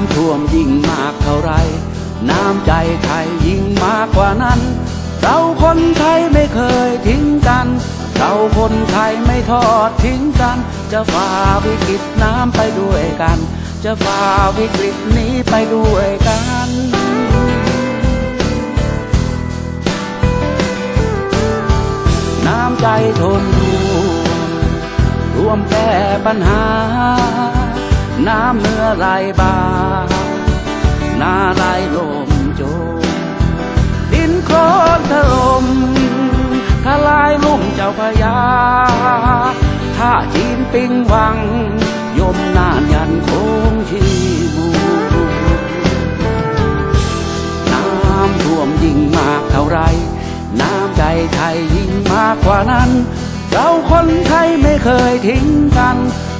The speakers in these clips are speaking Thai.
ำท่วมยิ่งมากเท่าไร น้ำใจไทยยิ่งมากกว่านั้น เราคนไทยไม่เคยทิ้งกัน เราคนไทยไม่ทอดทิ้งกัน จะฝ่าวิกฤตน้ำไปด้วยกัน จะฝ่าวิกฤตนี้ไปด้วยกันน้ำใจทนรวมแก้ปัญหา น้ำเนื้อไหลบาหน้าไหลลมโจมดินโคลนถล่มทลายลุ่มเจ้าพยาถ้าจีนปิงวัง ยมนานยันคงชีบูน้ำท่วมยิ่งมากเท่าไร น้ำใจไทยยิ่งมากกว่านั้น เราคนไทยไม่เคยทิ้งกัน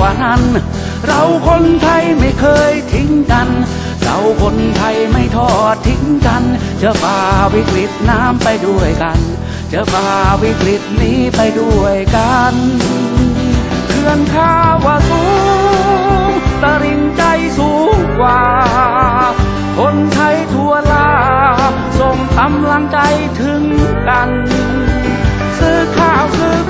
กว่านั้น เราคนไทยไม่เคยทิ้งกัน เราคนไทยไม่ทอดทิ้งกัน จะฝ่าวิกฤตน้ำไปด้วยกัน จะฝ่าวิกฤตนี้ไปด้วยกันเขื่อนข้าว่าสูงตริงใจสูงกว่า คนไทยทั่วลา ส่งกำลังใจถึงกัน ซื้อข้าวซื้อ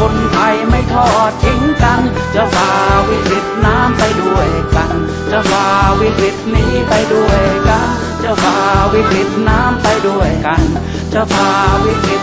คนไทยไม่ทอดทิ้งกัน จะฝ่าวิกฤตน้ำไปด้วยกัน จะฝ่าวิกฤตนี้ไปด้วยกัน จะฝ่าวิกฤตน้ำไปด้วยกัน จะฝ่าวิกฤต